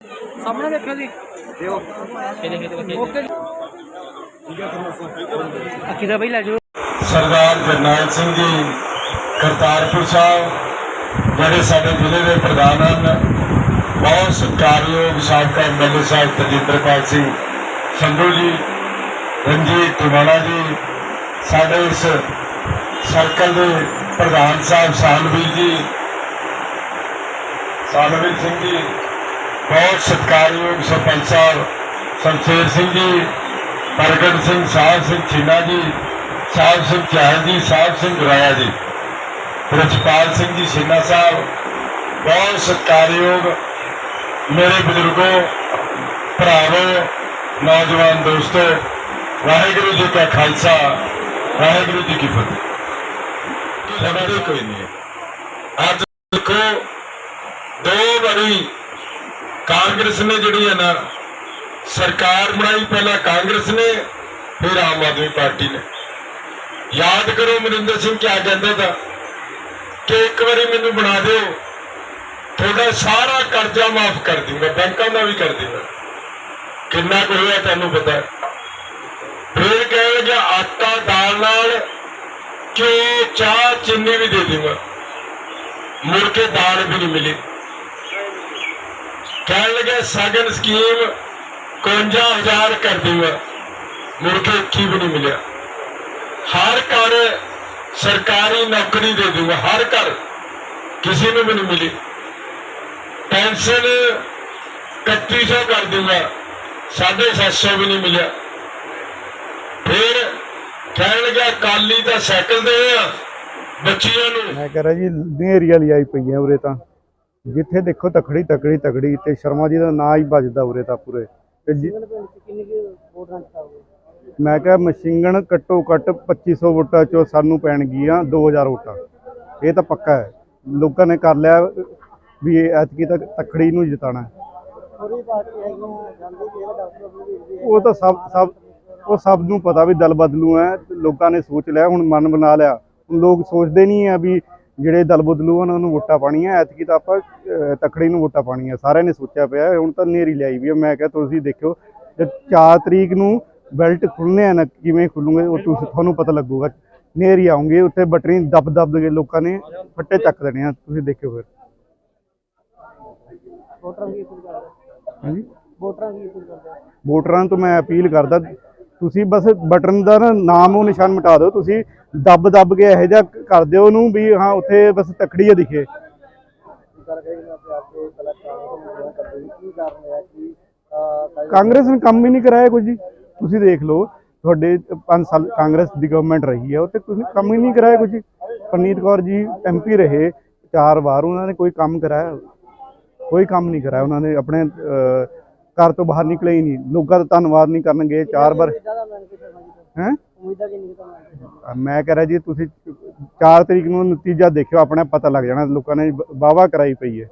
ਸਾਹਮਣੇ ਦੇਖਿਓ ਜੀ। ਦਿਓ ਓਕੇ ਅੱਖੀ ਦਾ ਬਈ ਲੈ ਜਾਓ। ਸਰਦਾਰ ਜਰਨੈਲ ਸਿੰਘ ਜੀ ਕਰਤਾਰਪੁਰ ਸਾਹਿਬ ਜਿਹੜੇ ਸਾਡੇ ਜ਼ਿਲ੍ਹੇ ਦੇ ਪ੍ਰਧਾਨ ਹਨ ਬਹੁਤ ਸਤਿਕਾਰਯੋਗ ਸਾਬਕਾ ਐਮਐਲਏ ਸਾਹਿਬ ਤਜਿੰਦਰਪਾਲ ਸਿੰਘ ਸੰਧੂ ਜੀ ਰਣਜੀਤ ਟਿਵਾਣਾ ਜੀ ਸਾਡੇ ਇਸ ਸਰਕਲ ਦੇ ਪ੍ਰਧਾਨ ਸਾਹਿਬ ਸਾਨਵੀਰ ਜੀ ਸਾਨਵੀਰ ਸਿੰਘ ਜੀ ਬਹੁਤ ਸਤਿਕਾਰਯੋਗ ਸਰਪੰਚ ਸਾਹਿਬ ਸ਼ਮਸ਼ੇਰ ਸਿੰਘ ਜੀ, ਪ੍ਰਗਟ ਸਿੰਘ ਸਾਹਿਬ ਸਿੰਘ ਚੀਨਾ ਜੀ ਸਾਹਿਬ ਸਿੰਘ ਚਾਹਲ ਜੀ ਸਾਹਿਬ ਸਿੰਘ ਰਾਇਆ ਜੀ ਰਜਪਾਲ ਸਿੰਘ ਜੀ ਸਿੰਨਾ ਸਾਹਿਬ, ਬਹੁਤ ਸਤਿਕਾਰਯੋਗ ਮੇਰੇ ਬਜ਼ੁਰਗੋ, ਭਰਾਵੋ, ਨੌਜਵਾਨ ਦੋਸਤੋ, ਵਾਹਿਗੁਰੂ ਜੀ ਕਾ ਖਾਲਸਾ, ਵਾਹਿਗੁਰੂ ਜੀ ਕੀ ਫਤਿਹ। ਸਮਝ ਕੋਈ ਨਹੀਂ ਅੱਜ ਦੇਖੋ, ਦੋ ਵਾਰੀ ਕਾਂਗਰਸ ਨੇ ਜਿਹੜੀ ਹੈ ਨਾ, ਸਰਕਾਰ ਬਣਾਈ ਪਹਿਲਾਂ ਕਾਂਗਰਸ ਨੇ, ਫਿਰ ਆਮ ਆਦਮੀ ਪਾਰਟੀ ਨੇ। ਯਾਦ ਕਰੋ ਮਨਿੰਦਰ ਸਿੰਘ ਕਿਆ ਕਹਿੰਦਾ ਤਾ, ਕਿ ਇੱਕ ਵਾਰੀ ਮੈਨੂੰ ਬਣਾ ਦਿਓ, ਤੁਹਾਡਾ ਸਾਰਾ ਕਰਜ਼ਾ ਮਾਫ ਕਰ ਦੂੰਗਾ ਬੈਂਕਾਂ ਦਾ ਵੀ ਕਰ ਦੂੰਗਾ ਕਿੰਨਾ ਕੁ ਹੋਇਆ ਤੁਹਾਨੂੰ ਪਤਾ? ਫਿਰ ਕਹਿਣ ਲੱਗਿਆ, ਆਟਾ ਦਾਲ ਨਾਲ ਕਿ ਚਾਹ, ਚੀਨੀ ਵੀ ਦੇ ਦੂੰਗਾ ਮੁੜ ਕੇ ਦਾਲ ਵੀ ਨਹੀਂ ਮਿਲੀ। ਕਹਿਣ ਲੱਗੇ ਸਗਨ ਸਕੀਮ 51000 ਕਰ ਦੂੰਗਾ ਮੁੜ ਕੇ 21 ਵੀ ਨਹੀਂ ਮਿਲਿਆ। ਹਰ ਘਰ ਸਰਕਾਰੀ ਨੌਕਰੀ ਦੇ ਦੂੰਗਾ ਹਰ ਘਰ ਕਿਸੇ ਨੂੰ ਵੀ ਨਹੀਂ ਮਿਲੀ। ਪੈਨਸ਼ਨ 3100 ਕਰ ਦੂੰਗਾ 750 ਵੀ ਨਹੀਂ ਮਿਲਿਆ। ਫਿਰ ਕਹਿਣ ਲੱਗਾ ਕਾਲੀ ਦਾ ਸਾਈਕਲ ਦੇ ਆ ਬੱਚੀਆਂ ਨੂੰ। ਮੈਂ ਕਹਿ ਰਿਹਾ ਜੀ, ਨੇਰੀ ਵਾਲੀ ਆਈ ਪਈ ਹੈ ਉਰੇ ਤਾਂ। ਜਿੱਥੇ ਦੇਖੋ ਤਕੜੀ ਤਕੜੀ ਤਕੜੀ ਤੇ ਸ਼ਰਮਾ ਜੀ ਦਾ ਨਾਂ ਹੀ ਵੱਜਦਾ ਉਰੇ ਤਾਂ ਪੂਰੇ। ਤੇ ਜੀ- ਮੈਂ ਕਿਹਾ ਮਸ਼ਿੰਗਣ ਘੱਟੋ ਘੱਟ 2500 ਵੋਟਾਂ ਚੋਂ ਸਾਨੂੰ ਪੈਣਗੀਆਂ 2000 ਵੋਟਾਂ। ਇਹ ਤਾਂ ਪੱਕਾ ਹੈ। ਲੋਕਾਂ ਨੇ ਕਰ ਲਿਆ ਵੀ ਇਹ ਐਤਕੀ ਤਾਂ ਤਕੜੀ ਨੂੰ ਜਿਤਾਣਾ ਹੈ। ਉਹ ਤਾਂ ਸਭ ਸਭ ਉਹ ਸਭ ਨੂੰ ਪਤਾ ਵੀ ਦਲ ਬਦਲੂ ਹੈ। ਲੋਕਾਂ ਨੇ ਸੋਚ ਲਿਆ ਹੁਣ ਮਨ ਬਣਾ ਲਿਆ। ਹੁਣ ਲੋਕ ਸੋਚਦੇ ਨਹੀਂ ਆ ਵੀ ਜਿਹੜੇ ਦਲ ਬਦਲੂ ਹਨ ਉਹਨੂੰ ਵੋਟਾਂ ਪਾਣੀਆਂ ਐਤਕੀ ਤਾਂ ਆਪਾਂ ਤਕੜੀ ਨੂੰ ਵੋਟਾਂ ਪਾਣੀਆਂ ਸਾਰਿਆਂ ਨੇ ਸੋਚਿਆ ਪਿਆ ਹੁਣ ਤਾਂ ਨੇਰੀ ਲਿਆਈ ਵੀ। ਮੈਂ ਕਿਹਾ ਤੁਸੀਂ ਦੇਖਿਓ ਜਦ 4 ਤਰੀਕ ਨੂੰ ਬੈਲਟ ਖੁੱਲਨੇ ਆ ਨਾ ਕਿਵੇਂ ਖੁੱਲੂਗੇ ਉਹ ਤੁਸੀਂ ਤੁਹਾਨੂੰ ਪਤਾ ਲੱਗੂਗਾ ਨੇਰੀ ਆਉਂਗੇ ਉੱਥੇ ਬਟਰੀ ਦੱਬ ਦੱਬ ਕੇ ਲੋਕਾਂ ਨੇ ਫੱਟੇ ਚੱਕ ਦੇਣੇ ਆ ਤੁਸੀਂ ਦੇਖਿਓ ਫਿਰ। ਹਾਂਜੀ? ਵੋਟਰਾਂ ਤੋਂ ਮੈਂ ਅਪੀਲ ਕਰਦਾ ਤੁਸੀਂ ਬਸ ਬਟਨ ਦਾ ਨਾ ਨਾਮ ਉਹ ਨਿਸ਼ਾਨ ਮਿਟਾ ਦਿਓ ਤੁਸੀਂ ਦੱਬ ਦੱਬ ਕੇ ਇਹੋ ਜਿਹਾ ਕਰ ਦਿਓ ਉਹਨੂੰ ਵੀ ਹਾਂ ਉੱਥੇ ਬਸ ਤਕੜੀ ਆ ਦਿਖੇ। ਕਾਂਗਰਸ ਨੇ ਕੰਮ ਹੀ ਨਹੀਂ ਕਰਾਇਆ ਕੁਝ ਜੀ। ਤੁਸੀਂ ਦੇਖ ਲਓ ਤੁਹਾਡੇ 5 ਸਾਲ ਕਾਂਗਰਸ ਦੀ ਗਵਰਨਮੈਂਟ ਰਹੀ ਹੈ ਉੱਥੇ ਤੁਸੀਂ ਕੰਮ ਹੀ ਨਹੀਂ ਕਰਾਇਆ ਕੁਝ। ਪਰਨੀਤ ਕੌਰ ਜੀ ਐਮਪੀ ਰਹੇ ਚਾਰ ਵਾਰ ਉਹਨਾਂ ਨੇ ਕੋਈ ਕੰਮ ਕਰਾਇਆ। ਕੋਈ ਕੰਮ ਨਹੀਂ ਕਰਾਇਆ ਉਹਨਾਂ ਨੇ ਆਪਣੇ ਅਹ, ਘਰ ਤੋਂ ਬਾਹਰ ਨਿਕਲੇ ਹੀ ਨਹੀਂ। ਲੋਕਾਂ ਦਾ ਧੰਨਵਾਦ ਨਹੀਂ ਕਰਨਗੇ ਚਾਰ ਵਾਰ ਹੈ? ਮੈਂ ਕਹਿ ਰਿਹਾ ਜੀ ਤੁਸੀਂ 4 ਤਰੀਕ ਨੂੰ ਨਤੀਜਾ ਦੇਖਿਓ ਆਪਣੇ ਆਪ ਪਤਾ ਲੱਗ ਜਾਣਾ ਲੋਕਾਂ ਨੇ ਵਾਵਾ ਕਰਾਈ ਪਈ ਹੈ।